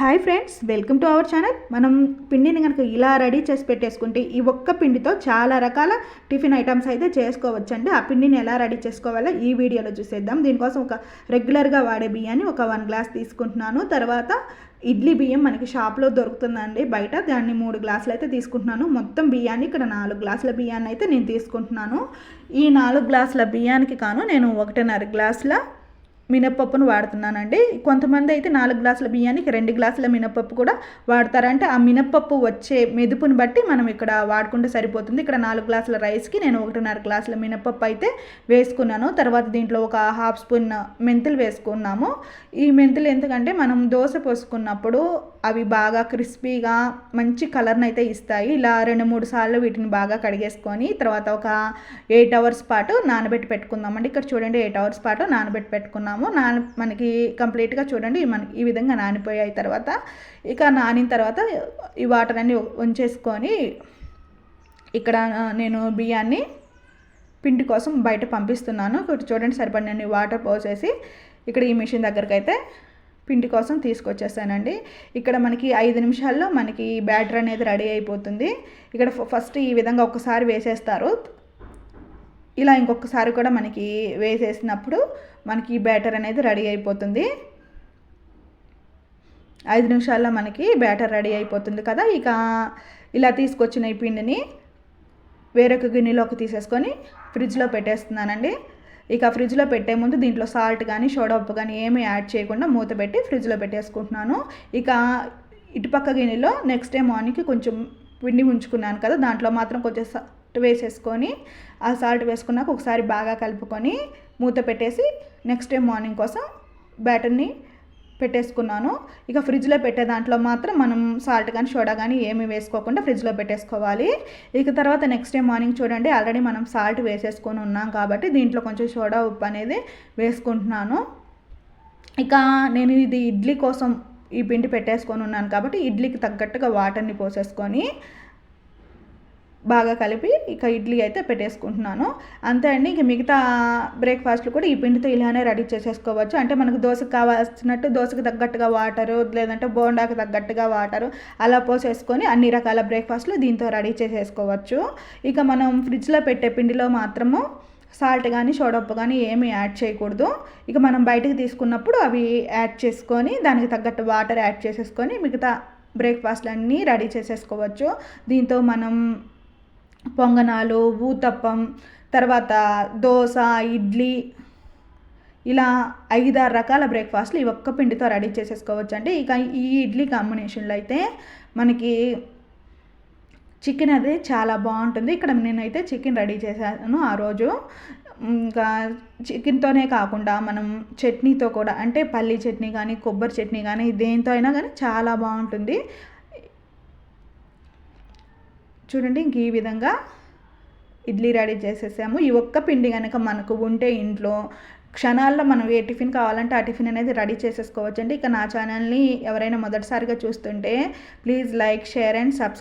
Hi friends welcome to our channel. మనం పిండిని కనుక ఇలా రెడీ చేసి పెట్టేసుకుంటే ఈ ఒక్క పిండితో చాలా రకాల టిఫిన్ ఐటమ్స్ అయితే చేసుకోవచ్చండి. ఆ పిండిని ఎలా రెడీ చేసుకోవాలో ఈ వీడియోలో చూసేద్దాం. దీనికోసం ఒక రెగ్యులర్గా వాడే బియ్యాన్ని ఒక వన్ గ్లాస్ తీసుకుంటున్నాను. తర్వాత ఇడ్లీ బియ్యం మనకి షాప్లో దొరుకుతుందండి బయట. దాన్ని మూడు గ్లాసులు అయితే తీసుకుంటున్నాను. మొత్తం బియ్యాన్ని ఇక్కడ నాలుగు గ్లాసుల బియ్యాన్ని అయితే నేను తీసుకుంటున్నాను. ఈ నాలుగు గ్లాసుల బియ్యానికి కాను నేను ఒకటిన్నర గ్లాసుల మినప్పప్పును వాడుతున్నానండి. కొంతమంది అయితే నాలుగు గ్లాసుల బియ్యానికి రెండు గ్లాసుల మినప్పప్పు కూడా వాడతారంటే ఆ మినప్పప్పు వచ్చే మెదుపుని బట్టి మనం ఇక్కడ వాడుకుంటే సరిపోతుంది. ఇక్కడ నాలుగు గ్లాసుల రైస్కి నేను ఒకటిన్నర గ్లాసుల మినప్పప్పు అయితే వేసుకున్నాను. తర్వాత దీంట్లో ఒక హాఫ్ స్పూన్ మెంతులు వేసుకున్నాము. ఈ మెంతులు ఎందుకంటే మనం దోశ పోసుకున్నప్పుడు అవి బాగా క్రిస్పీగా మంచి కలర్ని అయితే ఇస్తాయి. ఇలా రెండు మూడు సార్లు వీటిని బాగా కడిగేసుకొని తర్వాత ఒక ఎయిట్ అవర్స్ పాటు నానబెట్టి పెట్టుకుందామండి. ఇక్కడ చూడండి ఎయిట్ అవర్స్ పాటు నానబెట్టి పెట్టుకున్నాము. నాన మనకి కంప్లీట్గా చూడండి మనకి ఈ విధంగా నానిపోయాయి. తర్వాత ఇక నానిన తర్వాత ఈ వాటర్ అన్ని ఉంచేసుకొని ఇక్కడ నేను బియ్యాన్ని పిండి కోసం బయట పంపిస్తున్నాను. ఇక్కడ చూడండి సరిపడినన్ని వాటర్ పోసేసి ఇక్కడ ఈ మిషన్ దగ్గరకైతే పిండి కోసం తీసుకొచ్చేసానండి. ఇక్కడ మనకి ఐదు నిమిషాల్లో మనకి బ్యాటర్ అనేది రెడీ అయిపోతుంది. ఇక్కడ ఫస్ట్ ఈ విధంగా ఒకసారి వేసేస్తారు. ఇలా ఇంకొకసారి కూడా మనకి వేసేసినప్పుడు మనకి బ్యాటర్ అనేది రెడీ అయిపోతుంది. ఐదు నిమిషాల్లో మనకి బ్యాటర్ రెడీ అయిపోతుంది కదా. ఇక ఇలా తీసుకొచ్చిన ఈ పిండిని వేరొక గిన్నెలోకి తీసేసుకొని ఫ్రిడ్జ్లో పెట్టేస్తున్నానండి. ఇక ఫ్రిడ్జ్లో పెట్టే ముందు దీంట్లో సాల్ట్ కానీ సోడా ఉప్పు కానీ ఏమీ యాడ్ చేయకుండా మూత పెట్టి ఫ్రిడ్జ్లో పెట్టేసుకుంటున్నాను. ఇక ఇటుపక్క గిన్నెలో నెక్స్ట్ డే మార్నింగ్కి కొంచెం పిండి ఉంచుకున్నాను కదా దాంట్లో మాత్రం కొంచెం సాల్ట్ వేసేసుకొని ఆ సాల్ట్ వేసుకున్నాక ఒకసారి బాగా కలుపుకొని మూత పెట్టేసి నెక్స్ట్ డే మార్నింగ్ కోసం బ్యాటర్ని పెట్టేసుకున్నాను. ఇక ఫ్రిడ్జ్లో పెట్టే దాంట్లో మాత్రం మనం సాల్ట్ కానీ సోడా కానీ ఏమి వేసుకోకుండా ఫ్రిడ్జ్లో పెట్టేసుకోవాలి. ఇక తర్వాత నెక్స్ట్ డే మార్నింగ్ చూడండి ఆల్రెడీ మనం సాల్ట్ వేసేసుకొని ఉన్నాం కాబట్టి దీంట్లో కొంచెం సోడా ఉప్పు అనేది వేసుకుంటున్నాను. ఇక నేను ఇది ఇడ్లీ కోసం ఈ పిండి పెట్టేసుకొని ఉన్నాను కాబట్టి ఇడ్లీకి తగ్గట్టుగా వాటర్ని పోసేసుకొని బాగా కలిపి ఇక ఇడ్లీ అయితే పెట్టేసుకుంటున్నాను. అంతే అండి ఇంక మిగతా బ్రేక్ఫాస్ట్లు కూడా ఈ పిండితో ఇలానే రెడీ చేసేసుకోవచ్చు. అంటే మనకు దోశకు కావాల్సినట్టు దోశకు తగ్గట్టుగా వాటరు లేదంటే బోండాకు తగ్గట్టుగా వాటరు అలా పోసేసుకొని అన్ని రకాల బ్రేక్ఫాస్ట్లు దీంతో రెడీ చేసేసుకోవచ్చు. ఇక మనం ఫ్రిడ్జ్లో పెట్టే పిండిలో మాత్రము సాల్ట్ కానీ షోడప్పు కానీ ఏమీ యాడ్ చేయకూడదు. ఇక మనం బయటకు తీసుకున్నప్పుడు అవి యాడ్ చేసుకొని దానికి తగ్గట్టు వాటర్ యాడ్ చేసేసుకొని మిగతా బ్రేక్ఫాస్ట్లు అన్నీ రెడీ చేసేసుకోవచ్చు. దీంతో మనం పొంగనాలు ఊతప్పం తర్వాత దోశ ఇడ్లీ ఇలా ఐదారు రకాల బ్రేక్ఫాస్ట్లు ఈ ఒక్క పిండితో రెడీ చేసేసుకోవచ్చు అండి ఇక ఈ ఇడ్లీ కాంబినేషన్లో అయితే మనకి చికెన్ అది చాలా బాగుంటుంది. ఇక్కడ నేనైతే చికెన్ రెడీ చేశాను ఆ రోజు. ఇంకా చికెన్తోనే కాకుండా మనం చట్నీతో కూడా అంటే పల్లీ చట్నీ కానీ కొబ్బరి చట్నీ కానీ దేంతో అయినా కానీ చాలా బాగుంటుంది. చూడండి ఇంక ఈ విధంగా ఇడ్లీ రెడీ చేసేసాము. ఈ ఒక్క పిండి కనుక మనకు ఉంటే ఇంట్లో క్షణాల్లో మనం ఏ టిఫిన్ కావాలంటే ఆ టిఫిన్ అనేది రెడీ చేసేసుకోవచ్చు అండి ఇక నా ఛానల్ని ఎవరైనా మొదటిసారిగా చూస్తుంటే please like share and subscribe